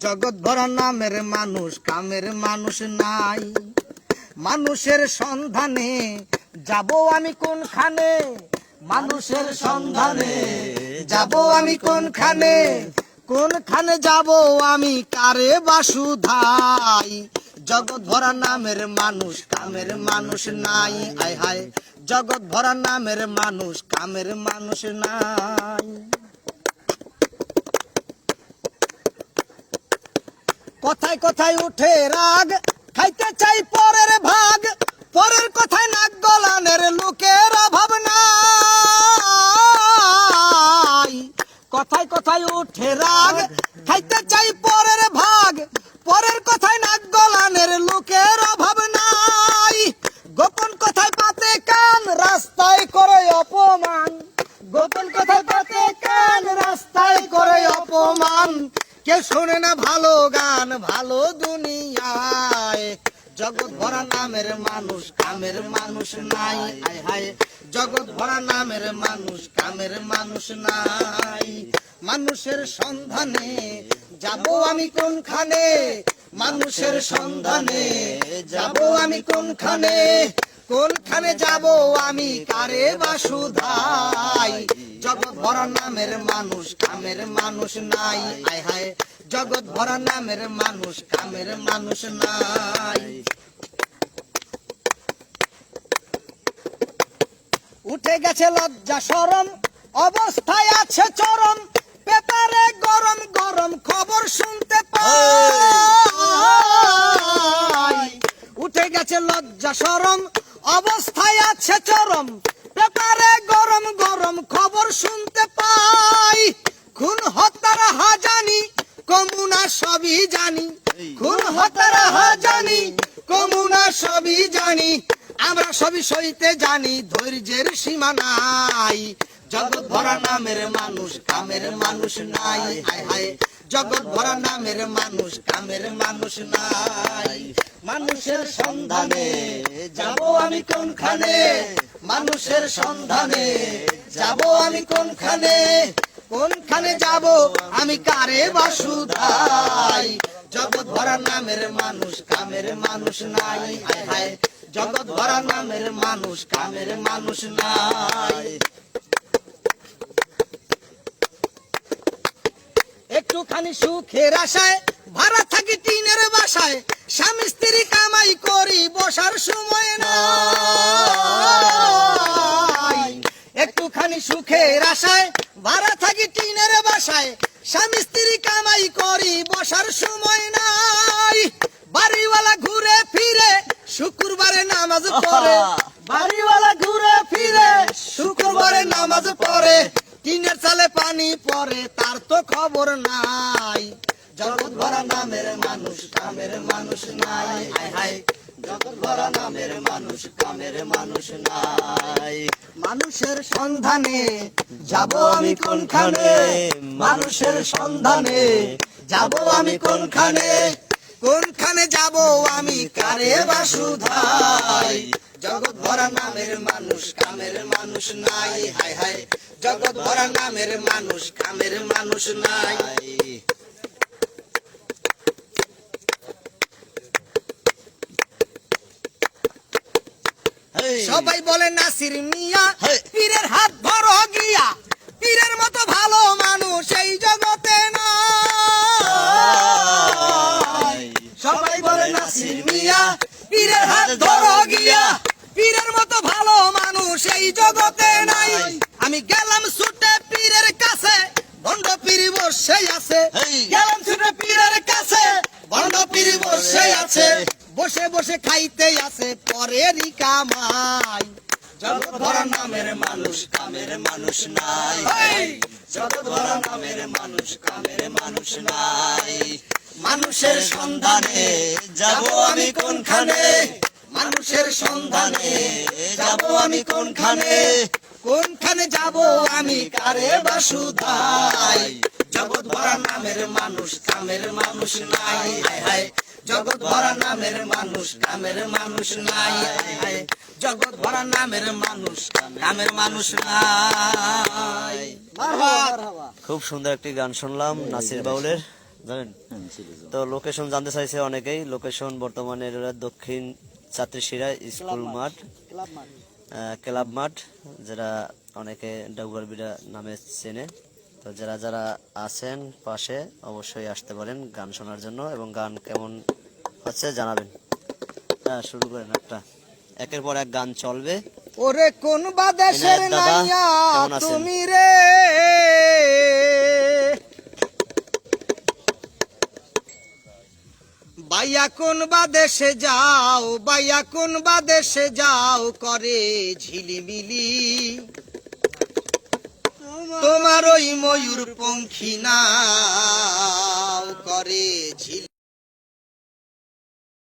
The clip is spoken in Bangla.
জগৎ ভরা নামের মানুষ, কামের মানুষ নাই। মানুষের সন্ধানে যাব আমি কোনখানে? মানুষের সন্ধানে যাব আমি কোনখানে? কোনখানে যাব আমি? কারে বাসুধাই? জগৎ ভরা নামের মানুষ, কামের মানুষ নাই। আয় হায় জগৎ ভরা নামের মানুষ, কামের মানুষ নাই। কথায় কথায় উঠে রাগ, খাইতে চাই পরের ভাগ। পরের কথায় নাক গলানের লোকের অভাব নাই। কথায় কথায় উঠে রাগ, খাইতে চাই পরের কেউ শোনে না ভালো গান? ভালো দুনিয়ায়। জগৎ ভরা নামের মানুষ, কামের মানুষ নাই। আয় হায়, জগৎ ভরা নামের মানুষ, কামের মানুষ নাই। মানুষের সন্ধানে যাব আমি কোনখানে? মানুষের সন্ধানে যাব আমি কোনখানে? কোনখানে যাব আমি? কারে বাসুধাই? জগৎ ভরা নামের মানুষ, কামের মানুষ নাই। আয় হায়, জগৎ ভরা নামের মানুষ, কামের মানুষ নাই। উঠে গেছে লজ্জা সরম অবস্থায় আছে চরম। পেপারে গরম গরম খবর শুনতে পাই। উঠে গেছে লজ্জা সরম অবস্থায় আছে চরম। পেপারে গরম গরম খবর শুনতে পাই। খুন হত্যার হাজানি কমুনা সবই জানি। খুন হত্যার হাজানি কমুনা সবই জানি। আমরা সবই সইতে জানি ধৈর্যের সীমা নাই। জগৎ ভরা নামের মানুষ কামের মানুষ নাই। হায় হায় জগৎ ভরা নামের মানুষ কামের মানুষ নাই। মানুষের সন্ধানে যাব আমি কোনখানে? মানুষের সন্ধানে যাব আমি কোনখানে? কোনখানে যাব? আমি কারে বাসুধাই? জগৎ ভরা নামের মানুষ, কামের মানুষ নাই। হায় জগৎ ভরা নামের মানুষ, কামের মানুষ নাই। একটুখানি সুখের আশায়, ভাড়া থাকি টিনের বাসায়। স্বামী স্ত্রী কামাই করি বসার সময় নাই। একটুখানি সুখের আশায়, ভাড়া থাকি টিনের বাসায়। স্বামী স্ত্রী কামাই করি বসার সময় নাই। বাড়িওয়ালা ঘুরে ফিরে, শুক্রবারে নামাজ পড়ে। বাড়িওয়ালা ঘুরে ফিরে, শুক্রবারে নামাজ পড়ে। টিনের চালে পানি পড়ে, তার তো খবর নাই। জগৎ ভরা নামের মানুষ কামের মানুষ নাই। হায় হায় জগৎ ভরা নামের মানুষ, কামের মানুষ নাই। মানুষের সন্ধানে যাব আমি কোনখানে? মানুষের সন্ধানে যাব আমি কোনখানে? কোনখানে যাব আমি কারে বাসুধাই? জগৎ ভরা নামের মানুষ, কামের মানুষ নাই। হায় হায় জগৎ ভরা নামের মানুষ, কামের মানুষ নাই। সবাই বলে নাসির মিয়া পীরের হাত ধরো গিয়া। পীরের মতো ভালো মানুষ এই জগতে নাই। সবাই বলে নাসির মিয়া পীরের হাত ধরো গিয়া। পীরের মতো ভালো মানুষ এই জগতে নাই। আমি গেলাম ছুটে পীরের কাছে ভণ্ড পীর বসে আছে। গেলাম ছুটে পীরের কাছে ভণ্ড পীর বসে আছে। বসে বসে খাইতে আছে পরেরই কামাই। জগৎ ভরা নামের মানুষ কামের মানুষ নাই। জগৎ ভরা নামের মানুষ কামের মানুষ নাই। মানুষের সন্ধানে যাব আমি কোনখানে? মানুষের সন্ধানে যাব আমি কোনখানে? কোনখানে যাব আমি কারে বাসুধাই জগৎ ভরা নামের মানুষ কামের মানুষ নাই। হায় হায়। জগৎ ভরা নামের মানুষ কামের মানুষ নাই। হায় হায় জগৎ ভরা নামের মানুষ কামের মানুষ নাই। খুব সুন্দর একটি গান শুনলাম নাসির বাউলের জানেন? হ্যাঁ তো। লোকেশন জানতে চাইছে অনেকেই লোকেশন বর্তমানে দক্ষিণ ছাত্রীশিরা স্কুল মাঠ। ক্লাব মাঠ। আহ, ক্লাব মাঠ যারা অনেকে ডাউগারবিরা নামে চেনে। তো যারা যারা আছেন পাশে অবশ্যই আসতে পারেন গান শোনার জন্য এবং গান কেমন হচ্ছে জানাবেন। হ্যাঁ শুরু করেন একটা। একের পর এক গান চলবে। ওরে কোন বা দেশের নাইয়া তুমি রে? বাইয়া কোন বা দেশে যাও বাইয়া কোন বা দেশে যাও করে ঝিলিমিলি। তোমার ওই ময়ূর পঙ্খী নাও করে ঝিলি